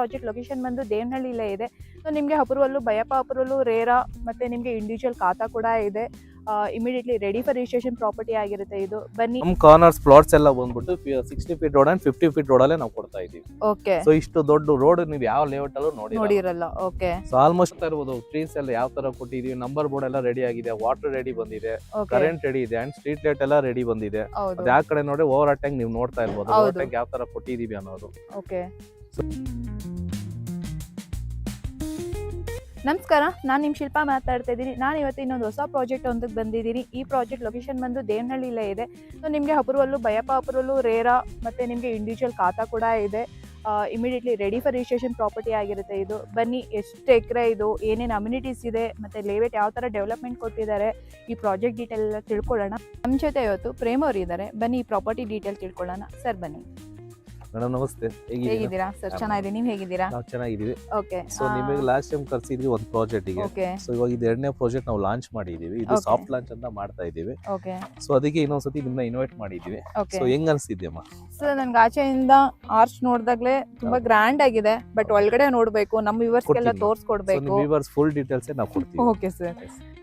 Project location ಬಂದು ದೇವನಹಳ್ಳಿಲೇ ಇದೆ. So ನಿಮಗೆ ಅಪರೂವಲ್ಲೂ ಭಯಪ್ಪ ಅಪರೂವಲ್ಲೂ ರೇರಾ ಮತ್ತು ನಿಮಗೆ ಇಂಡಿವಿಜುವಲ್ ಖಾತಾ ಕೂಡ ಇದೆ. Immediately ready for registration property ಆಗಿರುತ್ತೆ ಇದು. ಬನ್ನಿ. ನಮ್ಮ ಕಾರ್ನರ್ಸ್ ಪ್ಲಾಟ್ಸ್ ಎಲ್ಲ ಬಂದ್ಬಿಟ್ಟು sixty feet road and fifty feet road ಅಲ್ಲೇ ನಾವು ಕೊಡ್ತಾ ಇದೀವಿ ಓಕೆ ಸೊ ಇಷ್ಟು ದೊಡ್ಡ ರೋಡ್ ನೀವು ಯಾವ ಲೇಔಟ್ ಅಲ್ಲೂ ನೋಡಿ ನೋಡಿರಲ್ಲ. ಓಕೆ ಸೊ ಆಲ್ಮೋಸ್ಟ್ ಇರ್ಬೋದು. ಟ್ರೀಸ್ ಎಲ್ಲ ಯಾವ ತರ ಕೊಟ್ಟಿದೀವಿ ನಂಬರ್ ಬೋರ್ಡ್ ಎಲ್ಲ ರೆಡಿ ಆಗಿದೆ ವಾಟರ್ ರೆಡಿ ಬಂದಿದೆ ಕರೆಂಟ್ ರೆಡಿ ಇದೆ ಅಂಡ್ ಸ್ಟ್ರೀಟ್ ಲೈಟ್ ಎಲ್ಲ ರೆಡಿ ಬಂದಿದೆ. ಅದ್ ಯಾವ ಕಡೆ ನೋಡಿ ಓವರ್ ಅಟ್ಯಾಂಗ್ ನೀವು ನೋಡ್ತಾ ಇರ್ಬೋದು. ಯಾವ ತರ ಕೊಟ್ಟಿದೀವಿ ಅನ್ನೋದು. ಓಕೆ ನಮಸ್ಕಾರ, ನಾನು ನಿಮ್ಮ ಶಿಲ್ಪಾ ಮಾತಾಡ್ತಾ ಇದ್ದೀನಿ. ನಾನು ಇವತ್ತು ಇನ್ನೊಂದು ಹೊಸ ಪ್ರಾಜೆಕ್ಟ್ ಒಂದಕ್ಕೆ ಬಂದಿದ್ದೀನಿ. ಈ ಪ್ರಾಜೆಕ್ಟ್ ಲೊಕೇಶನ್ ಬಂದು ದೇವನಹಳ್ಳಿಲೇ ಇದೆ. ಸೊ ನಿಮಗೆ ಅಪ್ರೂವಲ್ಲು ಭಯಪ್ಪ ಅಪ್ರೂವಲ್ಲು ರೇರಾ, ಮತ್ತು ನಿಮಗೆ ಇಂಡಿವಿಜುವಲ್ ಖಾತಾ ಕೂಡ ಇದೆ. Immediately ready for registration property ಆಗಿರುತ್ತೆ ಇದು. ಬನ್ನಿ, ಎಷ್ಟು ಎಕರೆ ಇದು, ಏನೇನು ಅಮ್ಯುನಿಟೀಸ್ ಇದೆ, ಮತ್ತು ಲೇಔಟ್ ಯಾವ ಥರ ಡೆವಲಪ್ಮೆಂಟ್ ಕೊಟ್ಟಿದ್ದಾರೆ, ಈ ಪ್ರಾಜೆಕ್ಟ್ ಡೀಟೇಲ್ ಎಲ್ಲ ತಿಳ್ಕೊಳ್ಳೋಣ. ನಮ್ಮ ಜೊತೆ ಇವತ್ತು ಪ್ರೇಮ್ ಅವರು ಇದ್ದಾರೆ ಬನ್ನಿ, ಈ ಪ್ರಾಪರ್ಟಿ ಡೀಟೇಲ್ ತಿಳ್ಕೊಳ್ಳೋಣ. ಸರ್, ಬನ್ನಿ. ಮೇಡಮ್ ನಮಸ್ತೆ. ಹೇಗಿದ್ದೀರಾ? ಸರ್ ಚೆನ್ನಾಗಿದೆ ನೀವು ಹೇಗಿದ್ದೀರಾ? ನಾವು ಚೆನ್ನಾಗಿದೀವಿ ಓಕೆ. ಸೊ ನಿಮಗೆ ಲಾಸ್ಟ್ ಟೈಮ್ ಕರ್ಸಿದ್ವಿ ಒಂದು ಪ್ರಾಜೆಕ್ಟ್ಗೆ. ಸೊ ಇವಾಗ ಇದು ಎರಡನೇ ಪ್ರಾಜೆಕ್ಟ್ ನಾವು ಲಾಂಚ್ ಮಾಡಿದೀವಿ ಇದು ಸಾಫ್ಟ್ ಲಾಂಚ್ ಅಂತ ಮಾಡ್ತಾ ಇದೀವಿ ಓಕೆ. ಸೊ ಅದಕ್ಕೆ ಇನ್ನೊಂದ್ಸತಿ ನಿಮ್ನ ಇನ್ವೈಟ್ ಮಾಡಿದೀವಿ ಸೊ ಹೆಂಗ್ ಅನ್ಸಿದ್ಯಮ್ಮ ಸರ್ ನನ್ಗೆ ಆಚೆಯಿಂದ ಆರ್ಚ್ ನೋಡ್ದಾಗ್ಲೇ ತುಂಬಾ ಗ್ರ್ಯಾಂಡ್ ಆಗಿದೆ. ಬಟ್ ಒಳಗಡೆ ನೋಡ್ಬೇಕು. ನಮ್ಮ ವ್ಯೂವರ್ಸ್ ಎಲ್ಲ ತೋರಿಸ್ಕೊಡ್ಬೇಕು. ವ್ಯೂವರ್ಸ್ ಫುಲ್ ಡೀಟೇಲ್ಸ್ ನಾವು ಕೊಡ್ತೀವಿ. Okay sir.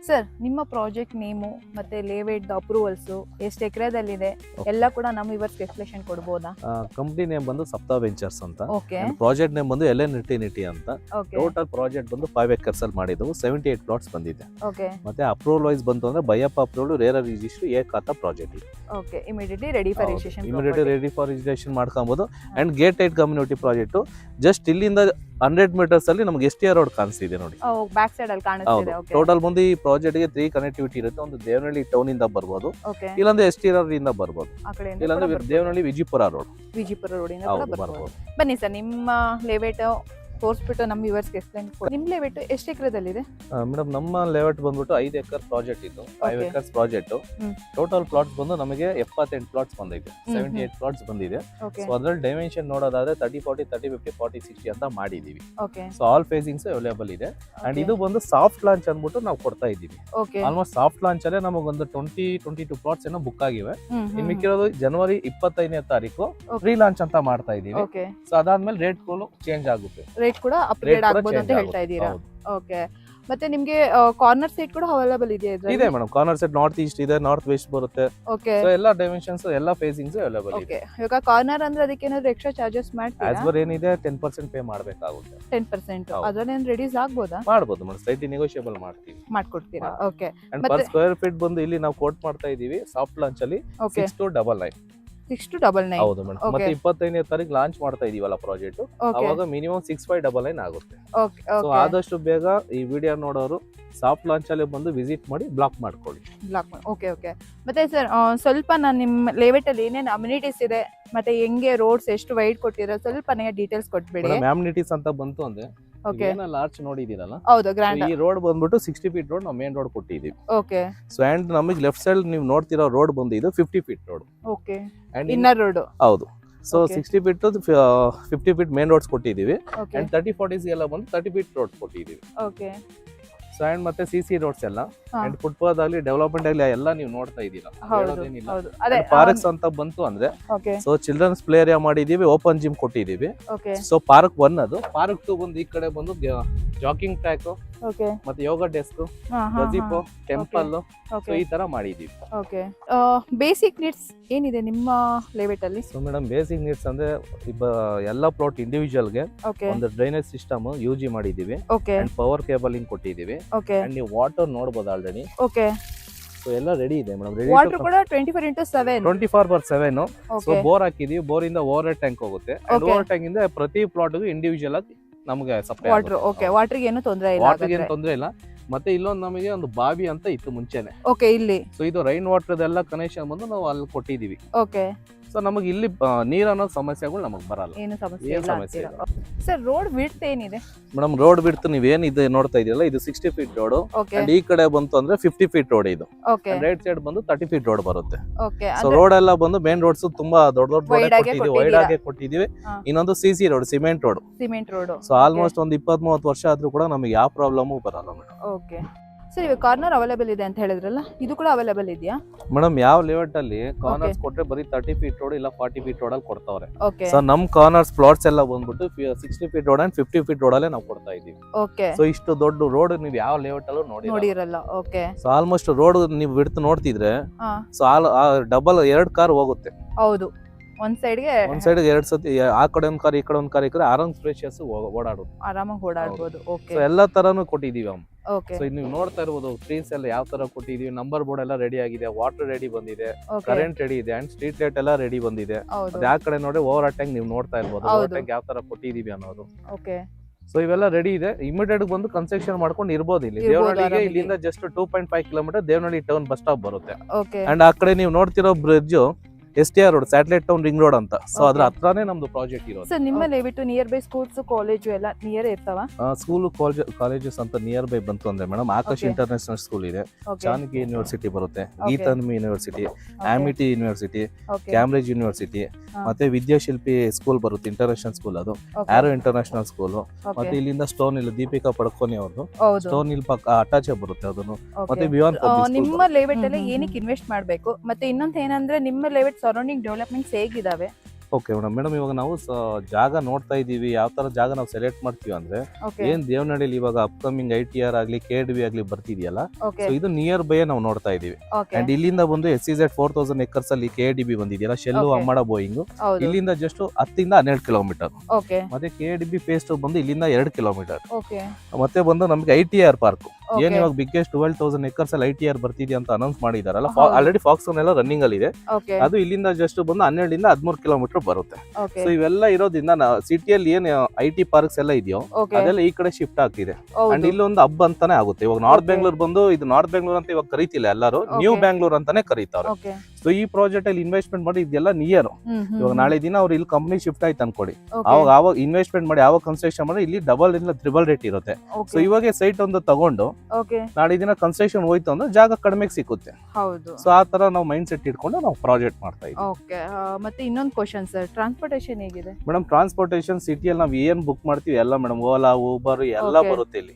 ಸರ್ ನಿಮ್ಮ ಪ್ರಾಜೆಕ್ಟ್ ನೇಮು ಮತ್ತೆ ಲೇವೇಟ್ ಅಪ್ರೂವಲ್ಸ್ ಎಷ್ಟು ಎಕರೆದಲ್ಲಿದೆ? ಇದೆ ಎಲ್ಲ ಕೂಡ ನಮ್ಮ ಇವತ್ತು ಎಕ್ಸ್ಪ್ಲೇಷನ್ ಕೊಡ್ಬೋದಾ? ಕಂಪ್ನಿ ನೇಮ್ ಬಂದು ಸಪ್ತಾ ವೆಂಚರ್ಸ್ ಅಂತ. ಓಕೆ ಪ್ರಾಜೆಕ್ಟ್ ನೇಮ್ ಬಂದು ಎಲ್ ಎನ್ ನಿಟಿ ನಿಟಿ ಅಂತ ಟೋಟಲ್ ಪ್ರಾಜೆಕ್ಟ್ ಬಂದು ಫೈವ್ ಎಕರ್ಸ್ ಅಲ್ಲಿ ಮಾಡಿದ್ವು ಸೆವೆಂಟಿ ಏಟ್ ಪ್ಲಾಟ್ಸ್ ಬಂದಿದೆ. ಓಕೆ ಮತ್ತೆ ಅಪ್ರೂವಲ್ ವೈಸ್ ಬಂತು ಅಂದ್ರೆ BIAAPA approval RERA registry A khata project okay immediately ready for registration immediately ready for registration ಮಾಡ್ಕೊಬಹುದು and gated community project just ಇಲ್ಲಿಂದ hundred metres ಅಲ್ಲಿ ನಮ್ಗೆ ಎಸ್ ಟಿ ಆರ್ ರೋಡ್ ಕಾಣಿಸ್ತಿದೆ ನೋಡಿ. ಬ್ಯಾಕ್ ಸೈಡ್ ಅಲ್ಲಿ ಕಾಣಿಸ್ತಿದೆ ಟೋಟಲ್ ಬಂದು ಈ ಪ್ರಾಜೆಕ್ಟ್ಗೆ ತ್ರೀ ಕನೆಕ್ಟಿವಿಟಿ ಇರುತ್ತೆ. ಒಂದು ದೇವನಹಳ್ಳಿ ಟೌನ್ ಇಂದ ಬರ್ಬೋದು. ಇಲ್ಲಾಂದ್ರೆ ಎಸ್ ಟಿ ಆರ್ ಇಂದ ಬರ್ಬೋದು. ಇಲ್ಲಾಂದ್ರೆ ದೇವನಹಳ್ಳಿ ವಿಜಯಪುರ ರೋಡ್ ವಿಜಿಪುರ ರೋಡ್ ಬರ್ಬೋದು. ಬನ್ನಿ ಸರ್ ನಿಮ್ಮ ಲೇವೇಟ್ ತೋರಿಸ್ಬಿಟ್ಟು ನಮ್ಮ ವ್ಯೂವರ್ಸ್ಗೆ ಕೊಡಿ. ನಿಮ್ಮ ಲೇಔಟ್ ಎಷ್ಟು ಎಕರೆದಲ್ಲಿದೆ? ಮೇಡಮ್ ನಮ್ಮ ಲೇಔಟ್ ಬಂದ್ಬಿಟ್ಟು ಐದು ಎಕರ್ ಪ್ರಾಜೆಕ್ಟ್ ಇದು five. Acres project total plots ಬಂದು ನಮಗೆ ಎಪ್ಪತ್ತೆಂಟು ಪ್ಲಾಟ್ಸ್ ಬಂದಿದೆ. ಸೆವೆಂಟಿ ಏಟ್ ಪ್ಲಾಟ್ಸ್ ಬಂದಿದೆ. ಸೊ ಅದ್ರಲ್ಲಿ ಡೈಮೆನ್ಷನ್ ನೋಡೋದಾದ್ರೆ thirty forty thirty fifty forty sixty ಅಂತ ಮಾಡಿದೀವಿ. ಸೊ ಆಲ್ ಫೇಸಿಂಗ್ಸ್ ಅವೈಲೇಬಲ್ ಇದೆ. ಅಂಡ್ ಇದು ಬಂದು ಸಾಫ್ಟ್ ಲಾಂಚ್ ಅಂದ್ಬಿಟ್ಟು ನಾವು ಕೊಡ್ತಾ ಇದ್ದೀವಿ. ಆಲ್ಮೋಸ್ಟ್ ಸಾಫ್ಟ್ ಲಾಂಚ್ ಅಲ್ಲೇ ನಮಗೊಂದು ಟ್ವೆಂಟಿ ಟ್ವೆಂಟಿ ಟು ಪ್ಲಾಟ್ಸ್ ಏನೋ ಬುಕ್ ಆಗಿವೆ. ಇನ್ನು ಮಿಕ್ಕಿರೋದು ಜನವರಿ ಇಪ್ಪತ್ತೈದನೇ ತಾರೀಕು ಫ್ರೀ ಲಾಂಚ್ ಅಂತ ಮಾಡ್ತಾ ಇದ್ದೀವಿ. ಸೊ ಅದಾದ್ಮೇಲೆ ರೇಟ್ ಚೇಂಜ್ ಆಗುತ್ತೆ. ರೇಟ್ ಕೂಡ ಅಪ್ಗ್ರೇಡ್ ಆಗ್ಬೋದು ಅಂತ ಹೇಳ್ತಾ. ಇದ್ದೀರಾ? ಓಕೆ ಮತ್ತೆ ನಿಮ್ಗೆ ಕಾರ್ನರ್ ಸೆಟ್ ಕೂಡ ಅವೈಲೇಬಲ್ ಇದೆ ಇದೆ madam corner set north east ಇದೆ ನಾರ್ತ್ ವೆಸ್ಟ್ ಬರುತ್ತೆ. ಓಕೆ ಸೊ ಎಲ್ಲಾ ಡೈಮೆನ್ಷನ್ಸ್ ಎಲ್ಲಾ ಫೇಸಿಂಗ್ಸ್ ಅವೈಲೇಬಲ್ ಇದೆ. ಓಕೆ ಇವಾಗ ಕಾರ್ನರ್ ಅಂದ್ರೆ ಅದಕ್ಕೆ ಏನಾದ್ರು ಎಕ್ಸ್ಟ್ರಾ ಚಾರ್ಜಸ್ ಆಸ್ ಮಾಡ್ತೀರಾ ಬರ್ ಏನಿದೆ ಟೆನ್ ಪರ್ಸೆಂಟ್ ಪೇ ಮಾಡಬೇಕಾಗುತ್ತೆ. ಟೆನ್ ಪರ್ಸೆಂಟ್ ಹೌದು. ಅದ್ರಲ್ಲಿ ರಿಡ್ಯೂಸ್ ಆಗ್ಬೋದಾ? ಮಾಡಬಹುದು ಮೇಡಮ್ ಸ್ಲೈಟ್ಲಿ ನೆಗೋಷಿಯಬಲ್ ಮಾಡ್ತೀವಿ. ಮಾಡ್ಕೊಡ್ತೀರಾ? ಓಕೆ ಅಂಡ್ ಮತ್ತೆ- ಪರ್ ಸ್ಕ್ವೇರ್ ಫೀಟ್ ಬಂದು ಇಲ್ಲಿ ನಾವು ಕೋಟ್ ಮಾಡ್ತಾ ಇದೀವಿ ಸಾಫ್ಟ್ ಲಾಂಚ್ ಅಲ್ಲಿ okay six two double six two double nine ಹೌದು ಮೇಡಮ್. ಮತ್ತೆ ಇಪ್ಪತ್ತೈದನೇ ತಾರೀಕು ಲಾಂಚ್ ಮಾಡ್ತಾ ಇದೀವಲ್ಲ ಪ್ರಾಜೆಕ್ಟ್ ಅವಾಗ minimum six five double nine ಆಗುತ್ತೆ. ಸೊ ಆದಷ್ಟು ಬೇಗ ಈ ವಿಡಿಯೋ ನೋಡೋರು ಸಾಫ್ಟ್ ಲಾಂಚ್ ಅಲ್ಲಿ ಬಂದು ವಿಸಿಟ್ ಮಾಡಿ ಬ್ಲಾಕ್ ಮಾಡ್ಕೊಳ್ಳಿ. ಬ್ಲಾಕ್ ಮಾಡಿ ಓಕೆ ಓಕೆ ಮತ್ತೆ ಸರ್ ಸ್ವಲ್ಪ ನಾನು ನಿಮ್ಮ ಲೇಔಟ್ ಅಲ್ಲಿ ಏನೇನು ಅಮ್ಯುನಿಟೀಸ್ ಇದೆ? ಮತ್ತೆ ಹೆಂಗೆ ರೋಡ್ಸ್ ಎಷ್ಟು ವೈಡ್ ಕೊಟ್ಟಿರೋ ಸ್ವಲ್ಪ ನನಗೆ ಡೀಟೇಲ್ಸ್ ಕೊಟ್ಬಿಡಿ. ಅಮ್ಯುನಿಟೀಸ್ ಅಂತ ಬಂತು ಅಂದ್ರೆ ಆರ್ಚ್ ನೋಡಿದಿರಲ್ಲ ಹೌದು ಗ್ರ್ಯಾಂಡ್ ಈ ರೋಡ್ ಬಂದ್ಬಿಟ್ಟು ಸಿಕ್ಸ್ಟಿ ಫೀಟ್ ರೋಡ್ ನಾವು ಮೇನ್ ರೋಡ್ ಕೊಟ್ಟಿದೀವಿ ಓಕೆ ಸೊ ಅಂಡ್ ನಮಗೆ ಲೆಫ್ಟ್ ಸೈಡ್ ನೀವು ನೋಡ್ತಿರೋ ರೋಡ್ ಬಂದು ಇದು fifty feet road okay inner road ಹೌದು. So. Sixty feet fifty feet main roads ಕೊಟ್ಟಿದೀವಿ and thirty forties ಎಲ್ಲ ಬಂದು ತರ್ಟಿ ಫೀಟ್ ರೋಡ್ ಕೊಟ್ಟಿದ್ದೀವಿ. ಓಕೆ ಸೊ ಅಂಡ್ ಮತ್ತೆ ಸಿ ಸಿ ರೋಡ್ಸ್ ಎಲ್ಲ. ಅಂಡ್ ಫುಟ್ಪಾತ್ ಆಗಲಿ ಡೆವಲಪ್ಮೆಂಟ್ ಆಗಲಿ ಎಲ್ಲ ನೀವು ನೋಡ್ತಾ ಇದ್ದೀರಾ. ಹೇಳೋದೇನಿಲ್ಲ. ಪಾರ್ಕ್ಸ್ ಅಂತ ಬಂತು ಅಂದ್ರೆ ಸೊ ಚಿಲ್ಡ್ರನ್ಸ್ ಪ್ಲೇ ಏರಿಯಾ ಮಾಡಿದೀವಿ? ಓಪನ್ ಜಿಮ್ ಕೊಟ್ಟಿದೀವಿ. ಸೊ ಪಾರ್ಕ್ ಒನ್ ಅದು. ಪಾರ್ಕ್ ಟು ಬಂದು ಈ ಕಡೆ ಬಂದು ಜಾಕಿಂಗ್ ಟ್ರ್ಯಾಕ್ ಮತ್ತೆ ಯೋಗ ಡೆಸ್ಕ್ ಹಾ ಹಾ ಗಜಿಪೋ ಟೆಂಪಲ್ ಸೊ ಈ ತರ ಮಾಡಿದೀವಿ. ಓಕೆ ಬೇಸಿಕ್ ನೀಡ್ಸ್ ಏನಿದೆ ನಿಮ್ಮ ಲೇಔಟ್ ಅಲ್ಲಿ? ಸೊ ಮೇಡಮ್ ಬೇಸಿಕ್ ನೀಡ್ಸ್ ಅಂದ್ರೆ ಇಬ್ಬ ಎಲ್ಲ ಪ್ಲಾಟ್ ಇಂಡಿವಿಜುವಲ್ಗೆ ಒಂದು ಡ್ರೈನೇಜ್ ಸಿಸ್ಟಮ್ ಯು ಜಿ ಮಾಡಿದೀವಿ ಓಕೆ ಅಂಡ್ ಪವರ್ ಕೇಬಲಿಂಗ್ ಕೊಟ್ಟಿದೀವಿ ಓಕೆ ಅಂಡ್ ನೀವು ವಾಟರ್ ನೋಡಬಹುದು ಆಲ್ರೆಡಿ ಓಕೆ ಸೊ ಎಲ್ಲ ರೆಡಿ ಇದೆ ಮೇಡಮ್ ರೆಡಿ ವಾಟರ್ ಕೂಡ twenty four into seven twenty four ಬರ್ ಸೆವೆನ್ ಸೊ ಬೋರ್ ಹಾಕಿದೀವಿ ಬೋರ್ ಇಂದ ಓವರ್ ಟ್ಯಾಂಕ್ ಹೋಗುತ್ತೆ. ಓವರ್ ಟ್ಯಾಂಕ್ ಇಂದ ಪ್ರತಿ ಪ್ಲಾಟ್ ಇಂಡಿವಿಜುವಲ್ ಆಗಿ ನಮಗೆ ಸಪ್ಲೈ ವಾಟರ್ ಓಕೆ ವಾಟರ್ಗೆ ಏನು ತೊಂದರೆ ಇಲ್ಲ ವಾಟರ್ ಏನು ತೊಂದರೆ ಇಲ್ಲ. ಮತ್ತೆ ಇಲ್ಲೊಂದು ನಮಗೆ ಒಂದು ಬಾವಿ ಅಂತ ಇತ್ತು ಮುಂಚೆನೆ. ಓಕೆ ಇಲ್ಲಿ. ಸೊ ಇದು ರೈನ್ ವಾಟರ್ ಎಲ್ಲ ಕನೆಕ್ಷನ್ ಬಂದು ನಾವು ಅಲ್ಲಿ ಕೊಟ್ಟಿದೀವಿ ಓಕೆ ಸೊ ನಮಗೆ ಇಲ್ಲಿ ನೀರ್ ಅನ್ನೋ ಸಮಸ್ಯೆಗಳು ನಮಗೆ ಬರಲ್ಲ. ಏನು ಸಮಸ್ಯೆ ಏನ್ ಇಲ್ಲ ಸಮಸ್ಯೆ ಅಂತೀರಾ? ಸರ್ ರೋಡ್ ವಿಡ್ತ್ ಏನಿದೆ? ಮೇಡಮ್ ರೋಡ್ ಬಿಡ್ತು ನೀವೇನ್ ಇದು ನೋಡ್ತಾ ಇದೀರಲ್ಲ ಇದು sixty feet road okay and ಈ ಕಡೆ ಬಂತು ಅಂದ್ರೆ ಫಿಫ್ಟಿ ಫೀಟ್ ರೋಡ್ ಇದು. ಓಕೆ ರೈಟ್ ಸೈಡ್ ಬಂದು ತರ್ಟಿ ಫೀಟ್ ರೋಡ್ ಬರುತ್ತೆ. ಓಕೆ ಸೊ ರೋಡ್ ಎಲ್ಲ ಬಂದು ಮೇನ್ ರೋಡ್ಸ್ ತುಂಬಾ ದೊಡ್ಡ ದೊಡ್ಡ ರೋಡ್ ಕೊಟ್ಟಿದೀವಿ ವೈಡ್ ಕೊಟ್ಟಿದ್ದೀರಾ? ಆಗಿ ಕೊಟ್ಟಿದೀವಿ. ಹಾ. ಇನ್ನೊಂದು C C road cement road cement road so almost ಒಂದು ಇಪ್ಪತ್ ಮೂವತ್ತು ವರ್ಷ ಆದ್ರೂ ಕೂಡ ನಮಗೆ ಯಾವ ಪ್ರಾಬ್ಲಮ್ ಬರಲ್ಲ ಮೇಡಮ್ ಓಕೆ ಸರ್ ಇವಾಗ ಕಾರ್ನರ್ ಅವೈಲೇಬಲ್ ಇದೆ ಅಂತ ಹೇಳಿದ್ರಲ್ಲ ಇದು ಕೂಡ ಅವೈಲೇಬಲ್ ಇದೆಯಾ? ಮೇಡಮ್ ಯಾವ ಲೇಔಟ್ ಅಲ್ಲಿ ಕಾರ್ನರ್ಸ್ ಕೊಟ್ರೆ ಬರೀ ತರ್ಟಿ ಫೀಟ್ ರೋಡ್ ಇಲ್ಲ ಫಾರ್ಟಿ ಫೀಟ್ ರೋಡ್ ಅಲ್ಲಿ ಕೊಡ್ತಾವ್ರೆ. ಓಕೆ ಸೊ ನಮ್ ಕಾರ್ನರ್ಸ್ ಪ್ಲಾಟ್ಸ್ ಎಲ್ಲ ಬಂದ್ಬಿಟ್ಟು sixty feet road and fifty feet road ಅಲ್ಲೇ ನಾವು ಕೊಡ್ತಾ ಇದೀವಿ ಓಕೆ ಸೊ ಇಷ್ಟು ದೊಡ್ಡ ರೋಡ್ ನೀವು ಯಾವ ಲೇಔಟ್ ಅಲ್ಲೂ ನೋಡಿ ನೋಡಿರಲ್ಲ ಓಕೆ ಸೊ ಆಲ್ಮೋಸ್ಟ್ ರೋಡ್ ನೀವು ಬಿಡ್ತು ನೋಡ್ತಿದ್ರೆ ಸೊ ಡಬಲ್ ಎರಡ್ ಕಾರ್ ಹೋಗುತ್ತೆ. ಹೌದು. ಒಂದ್ ಸೈಡ್ಗೆ ಒಂದ್ ಸೈಡ್ ಎರಡ್ ಸತಿ ಆ ಕಡೆ ಒಂದ್ ಕಾರ್ ಈ ಕಡೆ ಒಂದ್ ಕಾರ್ ಈ ಆರಾಮ್ ಸ್ಪೇಷಿಯಸ್ ಓಡಾಡೋದು ಆರಾಮಾಗಿ ಓಡಾಡ್ಬೋದು ಓಕೆ ಎಲ್ಲಾ ತರಾನು ಕೊಟ್ಟಿದೀವಿ ಅಮ್ಮ ಸೊ ನೀವು ನೋಡ್ತಾ ಇರ್ಬೋದು ಸ್ಕ್ರೀನ್ಸ್ ಎಲ್ಲ ಯಾವ ತರ ಕೊಟ್ಟಿದೀವಿ ನಂಬರ್ ಬೋರ್ಡ್ ಎಲ್ಲ ರೆಡಿ ಆಗಿದೆ ವಾಟರ್ ರೆಡಿ ಬಂದಿದೆ ಕರೆಂಟ್ ರೆಡಿ ಇದೆ ಅಂಡ್ ಸ್ಟ್ರೀಟ್ ಲೈಟ್ ಎಲ್ಲ ರೆಡಿ ಬಂದಿದೆ. ಅದ್ ಯಾವ ಕಡೆ ನೋಡಿ ಓವರ್ ಟ್ಯಾಂಕ್ ನೀವು ನೋಡ್ತಾ ಇರ್ಬೋದು ಓವರ್ ಟ್ಯಾಂಕ್ ಯಾವ ತರ ಕೊಟ್ಟಿದೀವಿ ಅನ್ನೋದು. ಸೊ ಇವೆಲ್ಲ ರೆಡಿ ಇದೆ. ಇಮಿಡಿಯೇಟ್ ಬಂದು ಕನ್ಸ್ಟ್ರಕ್ಷನ್ ಮಾಡ್ಕೊಂಡು ಇರ್ಬೋದು ಇಲ್ಲಿ. ದೇವನಹಳ್ಳಿಗೆ ಇಲ್ಲಿಂದ just two point five kilometre Devanahalli town bus stop ಬರುತ್ತೆ. ಅಂಡ್ ಆ ಕಡೆ ನೀವು ನೋಡ್ತಿರೋ bridge S T R road satellite town ring road ಅಂತ. ಸೊ ಅದ್ರ. ಹತ್ರನೇ ನಮ್ದು ಪ್ರಾಜೆಕ್ಟ್ ಇರೋದು. ಸರ್ ನಿಮ್ಮ ದಯವಿಟ್ಟು ನಿಯರ್ ಬೈ ಸ್ಕೂಲ್ಸ್ ಕಾಲೇಜು ಎಲ್ಲ ನಿಯರ್ ಇರ್ತಾವ? ಸ್ಕೂಲ್ ಕಾಲೇಜಸ್ ಅಂತ ನಿಯರ್ ಬೈ ಬಂತು ಅಂದ್ರೆ ಮೇಡಮ್ ಆಕಾಶ್. ಇಂಟರ್ನ್ಯಾಷನಲ್ ಸ್ಕೂಲ್ ಇದೆ. ಚಾನಕಿ ಯೂನಿವರ್ಸಿಟಿ ಬರುತ್ತೆ. ಗೀತಾನ್ಮಿ university Amity university Cambridge university ಮತ್ತೆ ವಿದ್ಯಾಶಿಲ್ಪಿ ಸ್ಕೂಲ್ ಬರುತ್ತೆ ಇಂಟರ್ನ್ಯಾಷನಲ್ ಸ್ಕೂಲ್ ಅದು. ಆರೋ ಇಂಟರ್ನ್ಯಾಷನಲ್ ಸ್ಕೂಲ್ ಮತ್ತೆ ಇಲ್ಲಿಂದ ಸ್ಟೋನ್ ಇಲ್ಲ ದೀಪಿಕಾ ಪಡ್ಕೋನಿ ಅವ್ರದ್ದು ಹೌದು. ಸ್ಟೋನ್ ಇಲ್ಲಿ ಪಕ್ಕ ಅಟ್ಯಾಚ್ ಬರುತ್ತೆ ಅದನ್ನು. ಮತ್ತೆ ಆ, ನಿಮ್ಮ ಲೇಔಟ್ ಅಲ್ಲಿ ಏನಕ್ಕೆ ಇನ್ವೆಸ್ಟ್ ಮಾಡಬೇಕು? ಮತ್ತೆ ಇನ್ನೊಂದು ಏನಂದ್ರೆ ನಿಮ್ಮ ಲೇಔಟ್ ಸರೌಂಡಿಂಗ್ ಡೆವಲಪ್ಮೆಂಟ್ಸ್ ಹೇಗಿದಾವೆ? ಓಕೆ ಮೇಡಮ್ ಮೇಡಮ್ ಇವಾಗ ನಾವು ಜಾಗ ನೋಡ್ತಾ ಇದ್ದೀವಿ. ಯಾವ ತರ ಜಾಗ ನಾವು ಸೆಲೆಕ್ಟ್ ಮಾಡ್ತೀವಿ ಅಂದ್ರೆ ಏನ್ ದೇವನಹಳ್ಳಿಲಿ ಇವಾಗ ಅಪ್ಕಮಿಂಗ್ ಐ ಟಿ ಆರ್ ಆಗ್ಲಿ ಕೆ ಡಿ ಬಿ ಆಗ್ಲಿ ಬರ್ತಿದೆಯಲ್ಲ? ಸೊ ಇದು ನಿಯರ್ ಬೈ ನಾವು ನೋಡ್ತಾ ಇದೀವಿ ಅಂಡ್ ಇಲ್ಲಿಂದ ಬಂದು S C at four thousand acres ಅಲ್ಲಿ ಕೆ ಡಿ ಬಿ ಬಂದಿದೆಯಲ್ಲ ಶೆಲ್ಲು. ಅಮ್ಮಡ ಬೋಯಿಂಗ್ ಇಲ್ಲಿಂದ ಜಸ್ಟ್ ಹತ್ತಿಂದ ಹನ್ನೆರಡು ಕಿಲೋಮೀಟರ್ ಮತ್ತೆ ಕೆ ಡಿ ಬಿ ಫೇಸ್ ಬಂದು ಇಲ್ಲಿಂದ ಎರಡು ಕಿಲೋಮೀಟರ್ ಮತ್ತೆ ಬಂದು ನಮ್ಗೆ ಐ ಟಿ ಆರ್ ಪಾರ್ಕ್ ಏನ್ ಇವಾಗ ಬಿಗ್ಗೆಸ್ಟ್ ಟ್ವೆಲ್ ತೌಸಂಡ್ ಎಕರ್ಸ್ ಅಲ್ಲಿ ಐ ಟಿ ಆರ್ ಬರ್ತಿದೆ ಅಂತ ಅನೌನ್ಸ್ ಮಾಡಿದಾರಲ್ಲ. ಆಲ್ರೆಡಿ ಫಾಕ್ಸ್ ಎಲ್ಲ ರನ್ನಿಂಗ್ ಅಲ್ಲಿ ಇದೆ. ಅದು ಇಲ್ಲಿಂದ ಜಸ್ಟ್ ಬಂದು ಹನ್ನೆರಡರಿಂದ ಹದಿಮೂರು ಕಿಲೋಮೀಟರ್ ಬರುತ್ತೆ. ಸೊ ಇವೆಲ್ಲ ಇರೋದ್ರಿಂದ ಸಿಟಿಯಲ್ಲಿ ಏನ್ ಐ ಟಿ ಪಾರ್ಕ್ಸ್ ಎಲ್ಲ ಇದೆಯೋ ಅದೆಲ್ಲ ಈ ಕಡೆ ಶಿಫ್ಟ್ ಆಗ್ತಿದೆ. ಅಂಡ್ ಇಲ್ಲೊಂದು ಹಬ್ ಅಂತಾನೆ ಆಗುತ್ತೆ. ಇವಾಗ ನಾರ್ತ್. ಬೆಂಗಳೂರು ಬಂದು ಇದು ನಾರ್ತ್ ಬೆಂಗಳೂರು ಅಂತ ಇವಾಗ ಕರೀತಿಲ್ಲ ಎಲ್ಲರೂ ನ್ಯೂ ಬೆಂಗಳೂರು ಬ್ಯಾಂಗ್ಳೂರ್ ಅಂತಾನೆ ಕರೀತಾರೆ ಸೊ ಈ ಪ್ರಾಜೆಕ್ಟ್ ಅಲ್ಲಿ ಇನ್ವೆಸ್ಟ್ಮೆಂಟ್ ಮಾಡಿ ಇದೆಲ್ಲ ನಿಯರ್ ಇವಾಗ ನಾಳೆ ದಿನ ಅವ್ರು ಇಲ್ಲಿ ಕಂಪ್ನಿ ಶಿಫ್ಟ್ ಆಯ್ತು ಅನ್ಕೊಡಿ. ಅವಾಗ ಅವಾಗ ಇನ್ವೆಸ್ಟ್ಮೆಂಟ್ ಮಾಡಿ ಯಾವಾಗ ಕನ್ಸ್ಟ್ರಕ್ಷನ್ ಮಾಡಿ ಇಲ್ಲಿ ಡಬಲ್ ಇಲ್ಲ ತ್ರಿಬಲ್ ರೇಟ್ ಇರುತ್ತೆ. ಸೊ ಇವಾಗ ಸೈಟ್ ಒಂದು ತಗೊಂಡು ನಾಳೆ ದಿನ ಕನ್ಸ್ಟ್ರಕ್ಷನ್ ಹೋಯ್ತು ಅಂದ್ರೆ ಜಾಗ ಕಡಿಮೆ ಸಿಕ್ಕುತ್ತೆ. ಹೌದು. ಸೊ ಆ ತರ ನಾವು ಮೈಂಡ್ ಸೆಟ್ ಇಟ್ಕೊಂಡು ನಾವು ಪ್ರಾಜೆಕ್ಟ್ ಮಾಡ್ತಾ ಇದ್ದೀವಿ ಮತ್ತೆ ಇನ್ನೊಂದು ಕ್ವಶನ್ ಸರ್ ಟ್ರಾನ್ಸ್ಪೋರ್ಟೇಷನ್ ಹೇಗಿದೆ? ಮೇಡಮ್ ಟ್ರಾನ್ಸ್ಪೋರ್ಟೇಷನ್ ಸಿಟಿಯಲ್ಲಿ ನಾವು ಏನ್ ಬುಕ್ ಮಾಡ್ತೀವಿ? ಎಲ್ಲ ಮೇಡಮ್ ಓಲಾ ಊಬರ್ ಎಲ್ಲ ಬರುತ್ತೆ ಇಲ್ಲಿ.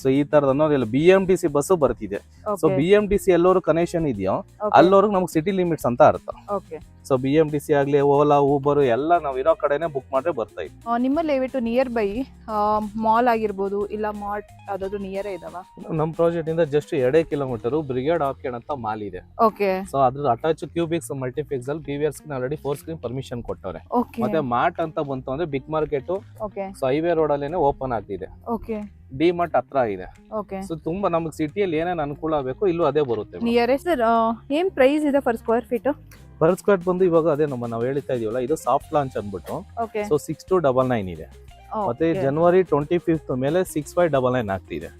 ಸೊ ಈ ತರದ ಅನ್ನೋದಿಲ್ಲ B M T C bus ಬರ್ತಿದೆ. So B M T C ಎಲ್ಲರೂ ಕನೆಕ್ಷನ್ ಇದೆಯೋ ಅಲ್ಲೋರ್ಗ್ ನಮ್ಗೆ ಸಿಟಿ ಲಿಮಿಟ್ಸ್ ಅಂತ ಅರ್ಥ. Okay so B M T C ಆಗ್ಲಿ ಓಲಾ ಊಬರ್ ಎಲ್ಲ ನಾವು ಇರೋ ಕಡೆನೇ ಬುಕ್ ಮಾಡ್ರೆ ಬರ್ತಾ ಇದ್ವಿ ನಿಮ್ಮ ಲೇಔಟ್ ನಿಯರ್ ಬೈ ಮಾಲ್ ಆಗಿರ್ಬೋದು ಇಲ್ಲ ಮಾರ್ಟ್ ಯಾವ್ದಾದ್ರು ನಿಯರ್ ಇದಾವ? ನಮ್ಮ ಪ್ರಾಜೆಕ್ಟ್ ಇಂದ ಜಸ್ಟ್ ಎರಡೇ ಕಿಲೋಮೀಟರ್ ಬ್ರಿಗೇಡ್ ಆರ್ಕೆಡ್ ಅಂತ ಮಾಲ್ ಇದೆ. ಓಕೆ ಸೊ ಅದ್ರ ಅಟ್ಯಾಚ್ ಕ್ಯೂಬಿಕ್ಸ್ ಮಲ್ಟಿಫಿಕ್ಸ್ ಅಲ್ಲಿ PVR are already four screen permission ಕೊಟ್ಟವ್ರೆ. ಮತ್ತೆ ಮಾರ್ಟ್ ಅಂತ ಬಂತು ಅಂದ್ರೆ big market okay so highway road ಅಲ್ಲೇನೆ ಓಪನ್ ಆಗ್ತಿದೆ. ಓಕೆ ಡಿ ಮಾರ್ಟ್ ಹತ್ರ ಇದೆ. ಓಕೆ ಸೊ ತುಂಬಾ ನಮ್ಗೆ ಸಿಟಿಯಲ್ಲಿ ಏನೇನು ಅನುಕೂಲ ಆಗಬೇಕು ಇಲ್ಲೂ ಅದೇ ಬರುತ್ತೆ. ನಿಯರೆಸ್ಟ್ ಸರ್ ಏನ್ ಪ್ರೈಸ್ ಇದೆ per square feet per square ಬಂದು ಇವಾಗ ಅದೇ ನಮ್ಮ ನಾವು ಹೇಳ್ತಾ ಇದೀವಲ್ಲ ಇದು ಸಾಫ್ಟ್ ಲಾಂಚ್ ಅಂದ್ಬಿಟ್ಟು so six two double nine ಇದೆ. ಮತ್ತೆ ಜನವರಿ ಟ್ವೆಂಟಿ ಫಿಫ್ತ್ ಮೇಲೆ ಸಿಕ್ಸ್ ಫೈವ್ ಡಬಲ್ ನೈನ್ ಆಗ್ತಿದೆ.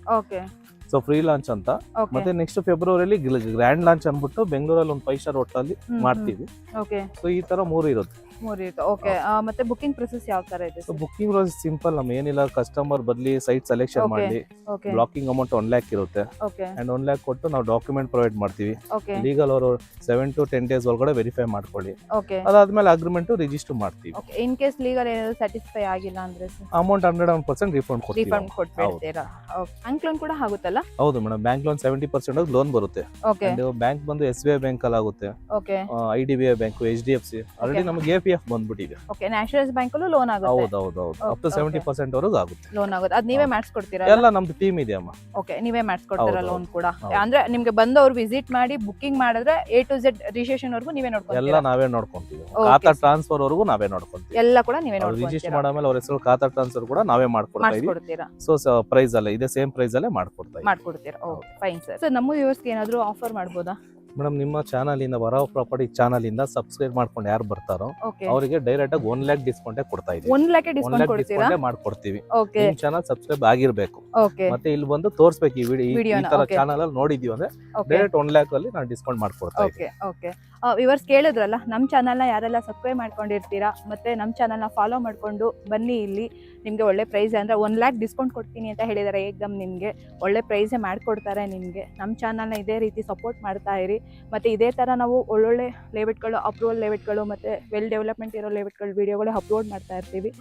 ಸೊ ಫ್ರೀ ಲಾಂಚ್ ಅಂತ. ಮತ್ತೆ ನೆಕ್ಸ್ಟ್ ಫೆಬ್ರವರಿಲಿ ಗ್ರ್ಯಾಂಡ್ ಲಾಂಚ್ ಅಂದ್ಬಿಟ್ಟು ಬೆಂಗಳೂರಲ್ಲಿ ಒಂದು ಫೈವ್ ಸ್ಟಾರ್ ಹೋಟೆಲ್ ಮಾಡ್ತೀವಿ. ಓಕೆ ಸೊ ಈ ತರ ಮೂರು ಇರುತ್ತೆ. ಓಕೆ ಮತ್ತೆ ಬುಕಿಂಗ್ ಪ್ರೊಸೆಸ್ ಯಾವ ತರ ಇದೆ ಸೊ ಬುಕಿಂಗ್ ಸಿಂಪಲ್ ನಮ್ ಏನಿಲ್ಲ ಕಸ್ಟಮರ್ ಬದಲಿ ಸೈಟ್ ಸೆಲೆಕ್ಷನ್. ಮಾಡಿ ಬ್ಲಾಕಿಂಗ್ ಅಮೌಂಟ್ ಒನ್ ಲ್ಯಾಕ್ ಇರುತ್ತೆ. ಅಂಡ್ ಒನ್ ಲ್ಯಾಕ್ ಕೊಟ್ಟು ನಾವು ಡಾಕ್ಯುಮೆಂಟ್ ಪ್ರೊವೈಡ್ ಮಾಡ್ತೀವಿ. ಲೀಗಲ್ ಅವರು ಸೆವೆನ್ ಟು ಟೆನ್ ಡೇಸ್ ಒಳಗಡೆ ವೆರಿಫೈ ಮಾಡ್ಕೊಳ್ಳಿ. ಅದಾದ್ಮೇಲೆ ಅಗ್ರಿಮೆಂಟ್ ರಿಜಿಸ್ಟರ್ ಮಾಡ್ತೀವಿ. ಇನ್ ಕೇಸ್ ಲೀಗಲ್ ಏನಾದ್ರು ಸ್ಯಾಟಿಸ್ಫೈ ಆಗಿಲ್ಲ ಅಂದ್ರೆ amount hundred one percent refund ಕೊಡ್ತೀವಿ ರಿಫಂಡ್ ಕೂಡ ಆಗುತ್ತಲ್ಲ ಹೌದು madam bank loan seventy percent loan ಬರುತ್ತೆ. ಓಕೆ ಬ್ಯಾಂಕ್ ಬಂದು ಎಸ್ ಬಿ ಐ ಬ್ಯಾಂಕ್ ಅಲ್ಲಿ ಆಗುತ್ತೆ. Okay I D B I bank H D F C already ನಮಗೆ ಎ ಪಿ ಎಫ್ ಬಂದ್ಬಿಟ್ಟಿದೆ. ಓಕೆ ನ್ಯಾಷನಲೈಸ್ ಬ್ಯಾಂಕಲ್ಲೂ ಲೋನ್ ಆಗುತ್ತೆ. ಹೌದು ಹೌದು ಹೌದು ಅಪ್ ಟು ಸೆವೆಂಟಿ. ಪರ್ಸೆಂಟ್ ವರೆಗೂ ಆಗುತ್ತೆ. ಲೋನ್ ಆಗುತ್ತೆ. ಅದ್ ನೀವೇ ಮಾಡಿಸ್ಕೊಡ್ತೀರಾ ಎಲ್ಲ ನಮ್ದು ಟೀಮ್ ಇದೆ ಅಮ್ಮ. ಓಕೆ ನೀವೇ ಮಾಡಿಸ್ಕೊಡ್ತೀರಾ ಲೋನ್ ಕೂಡ? ಅಂದ್ರೆ ನಿಮ್ಗೆ ಬಂದವ್ರು ವಿಸಿಟ್ ಮಾಡಿ ಬುಕಿಂಗ್ ಮಾಡಿದ್ರೆ ಎ ಟು ಝೆಡ್ ರಿಜಿಸ್ಟ್ರೇಷನ್ ವರೆಗೂ ನೀವೇ ಎಲ್ಲ ನೋಡ್ಕೊತೀರಾ ನಾವೇ ನೋಡ್ಕೊಂತೀವಿ. ಖಾತಾ. ಟ್ರಾನ್ಸ್ಫರ್ ವರೆಗೂ ನಾವೇ ನೋಡ್ಕೊಂತೀವಿ. ಎಲ್ಲ ಕೂಡ ನೀವೇ ರಿಜಿಸ್ಟರ್ ಮಾಡಾಮೇಲೆ ಅವ್ರ ಹೆಸರು ಖಾತಾ ಟ್ರಾನ್ಸ್ಫರ್ ಕೂಡ ನಾವೇ ಮಾಡ್ಕೊಡ್ತೀವಿ ಸೊ ಪ್ರೈಸ್ ಅಲ್ಲೇ ಇದೆ ಸೇಮ್ ಪ್ರೈಸ್ ಅಲ್ಲೇ ಮಾಡ್ಕೊಡ್ತಾ ಮಾಡ್ಕೊಡ್ತೀರಾ? ಓಕೆ ಫೈನ್ ಸರ್ ಸರ್ ನಮ್ಮ ವ್ಯೂವರ್ಸ್ಗೆ ಏನಾದರೂ ಆಫರ್ ಮಾಡ್ಬೋದಾ? ಮೇಡಮ್ ನಿಮ್ಮ ಚಾನಲ್ ಇಂದ ವರ ಪ್ರಾಪರ್ಟಿ ಚಾನಲ್ ಇಂದ ಸಬ್ಸ್ಕ್ರೈಬ್ ಮಾಡ್ಕೊಂಡು ಯಾರು ಬರ್ತಾರೋ ಅವರಿಗೆ ಡೈರೆಕ್ಟ್ ಆಗಿ ಒನ್ ಲ್ಯಾಕ್ ಡಿಸ್ಕೌಂಟ್ ಕೊಡ್ತಾ ಇದೀವಿ. ಒನ್ ಲ್ಯಾಕ್ ಡಿಸ್ಕೌಂಟ್ ಮಾಡ್ಕೊಡ್ತೀವಿ. ನಿಮ್ ಚಾನಲ್ ಸಬ್ಸ್ಕ್ರೈಬ್ ಆಗಿರ್ಬೇಕು. ಮತ್ತೆ ಇಲ್ಲಿ ಬಂದು ತೋರ್ಸ್ಬೇಕು ಈ ವಿಡಿಯೋ ಈ ತರ. ಚಾನಲ್ ಅಲ್ಲಿ ನೋಡಿದೀವಿ ಅಂದ್ರೆ ಡೈರೆಕ್ಟ್ ಒನ್ ಲ್ಯಾಕ್ ಅಲ್ಲಿ ನಾನು ಡಿಸ್ಕೌಂಟ್ ಮಾಡ್ಕೊಡ್ತಾ ಓಕೆ ವಿವರ್ಸ್ ಕೇಳಿದ್ರಲ್ಲ ನಮ್ಮ ಚಾನಲ್ನ ಯಾರೆಲ್ಲ ಸಬ್ಸ್ಕ್ರೈಬ್ ಮಾಡ್ಕೊಂಡಿರ್ತೀರಾ, ಮತ್ತು ನಮ್ಮ ಚಾನಲ್ನ ಫಾಲೋ ಮಾಡಿಕೊಂಡು ಬನ್ನಿ ಇಲ್ಲಿ. ನಿಮಗೆ ಒಳ್ಳೆ ಪ್ರೈಸ್ ಅಂದರೆ ಒನ್ ಲ್ಯಾಕ್ ಡಿಸ್ಕೌಂಟ್ ಕೊಡ್ತೀನಿ ಅಂತ ಹೇಳಿದ್ದಾರೆ ಏಕ್ದಮ್ ನಿಮಗೆ. ಒಳ್ಳೆ ಪ್ರೈಸೇ ಮಾಡಿಕೊಡ್ತಾರೆ ನಿಮಗೆ. ನಮ್ಮ ಚಾನಲ್ನ ಇದೇ ರೀತಿ ಸಪೋರ್ಟ್ ಮಾಡ್ತಾ ಇರಿ. ಮತ್ತು ಇದೇ ಥರ ನಾವು ಒಳ್ಳೊಳ್ಳೆ ಲೇಔಟ್ಗಳು ಅಪ್ರೂವಲ್ ಲೇಔಟ್ಗಳು ಮತ್ತು ವೆಲ್ ಡೆವಲಪ್ಮೆಂಟ್ ಇರೋ ಲೇಔಟ್ಗಳು ವೀಡಿಯೋಗಳು ಅಪ್ಲೋಡ್ ಮಾಡ್ತಾ ಇರ್ತೀವಿ.